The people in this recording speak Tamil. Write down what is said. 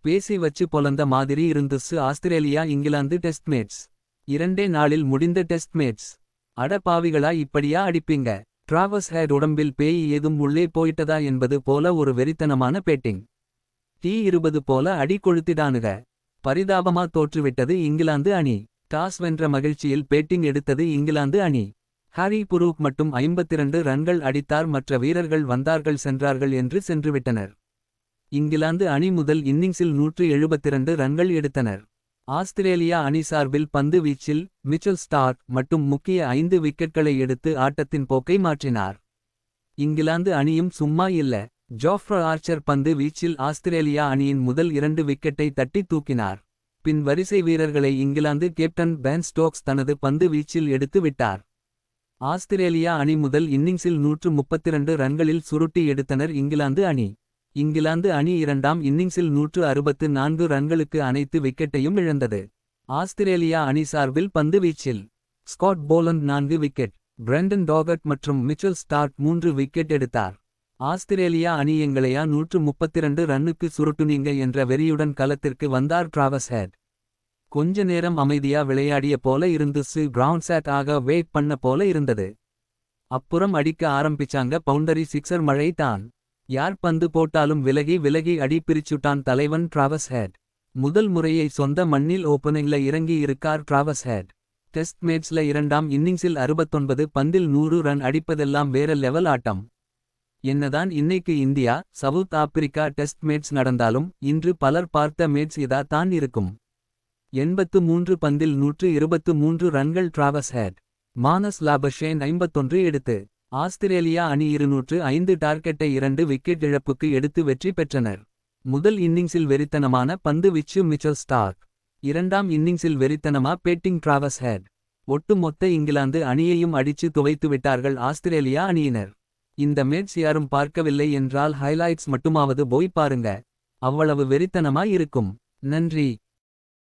பேசி வச்சு பொலந்த மாதிரி இருந்துச்சு ஆஸ்திரேலியா இங்கிலாந்து டெஸ்ட் மேட்ஸ் இரண்டே நாளில் முடிந்த டெஸ்ட் மேட்ச். அட பாவிகளா இப்படியா அடிப்பீங்க? டிராவஸ் ஹேட் உடம்பில் பேய் ஏதும் உள்ளே போயிட்டதா என்பது போல ஒரு வெறித்தனமான பேட்டிங். டீ இருபது போல அடி கொழுத்திடானுக. பரிதாபமா தோற்றுவிட்டது இங்கிலாந்து அணி. டாஸ் வென்ற மகிழ்ச்சியில் பேட்டிங் எடுத்தது இங்கிலாந்து அணி. ஹாரி புரூக் மட்டும் 52 ரன்கள் அடித்தார் மற்ற வீரர்கள் வந்தார்கள் சென்றார்கள் என்று சென்றுவிட்டனர். இங்கிலாந்து அணி முதல் இன்னிங்ஸில் 172 ரன்கள் எடுத்தனர். ஆஸ்திரேலியா அணி சார்பில் பந்து வீச்சில் மிச்சல் ஸ்டார்க் மற்றும் முக்கிய ஐந்து விக்கெட்களை எடுத்து ஆட்டத்தின் போக்கை மாற்றினார். இங்கிலாந்து அணியும் சும்மா இல்ல. ஜோஃப்ரா ஆர்ச்சர் பந்து வீச்சில் ஆஸ்திரேலியா அணியின் முதல் இரண்டு விக்கெட்டை தட்டி தூக்கினார். பின் வரிசை வீரர்களை இங்கிலாந்து கேப்டன் பென் ஸ்டோக்ஸ் தனது பந்து வீச்சில் எடுத்து விட்டார். ஆஸ்திரேலியா அணி முதல் இன்னிங்ஸில் 132 ரன்களில் சுருட்டி எடுத்தனர் இங்கிலாந்து அணி. இங்கிலாந்து அணி இரண்டாம் இன்னிங்ஸில் 164 ரன்களுக்கு அனைத்து விக்கெட்டையும் இழந்தது. ஆஸ்திரேலியா அணி சார்பில் பந்து வீச்சில். ஸ்காட் போலண்ட் நான்கு விக்கெட் பிரெண்டன் டாகட் மற்றும் மிச்சல் ஸ்டார்ட் மூன்று விக்கெட் எடுத்தார். ஆஸ்திரேலியா அணி எங்களையா 132 ரன்னுக்கு சுருட்டுனீங்க என்ற வெறியுடன் களத்திற்கு வந்தார் டிராவஸ் ஹெட். கொஞ்ச நேரம் அமைதியா விளையாடிய போல இருந்து சி கிரவுண்ட் சேட் ஆக வெயிட் பண்ண போல இருந்தது. அப்புறம் அடிக்க ஆரம்பிச்சாங்க பவுண்டரி சிக்ஸர் மழை தான். யார் பந்து போட்டாலும் விலகி விலகி அடி பிரிச்சுட்டான் தலைவன் டிராவஸ் ஹெட். முதல் முறையை சொந்த மண்ணில் ஓப்பனிங்ல இறங்கி இருக்கார் டிராவஸ் ஹெட். டெஸ்ட் மேட்ச்ல இரண்டாம் இன்னிங்ஸில் 69 பந்தில் நூறு ரன் அடிப்பதெல்லாம் வேற லெவல் ஆட்டம். என்னதான் இன்னைக்கு India South Africa test match நடந்தாலும் இன்று பலர் பார்த்த மேட்ச் இதா தான் இருக்கும். எண்பத்து மூன்று பந்தில் நூற்று இருபத்து மூன்று ரன்கள் டிராவஸ் ஹெட். மானஸ் லாபஷேன் ஐம்பத்தொன்று எடுத்து ஆஸ்திரேலியா அணி இருநூற்று ஐந்து டார்கெட்டை இரண்டு விக்கெட் இழப்புக்கு எடுத்து வெற்றி பெற்றனர். முதல் இன்னிங்ஸில் வெறித்தனமான பந்து விச்சு மிச்சல் ஸ்டார்க். இரண்டாம் இன்னிங்ஸில் வெறித்தனமா பேட்டிங் டிராவஸ் ஹெட். ஒட்டுமொத்த இங்கிலாந்து அணியையும் அடிச்சு துவைத்து விட்டார்கள் ஆஸ்திரேலியா அணியினர். இந்த மேட்ச் யாரும் பார்க்கவில்லை என்றால் ஹைலைட்ஸ் மட்டுமாவது போய் பாருங்க. அவ்வளவு வெறித்தனமா இருக்கும். நன்றி.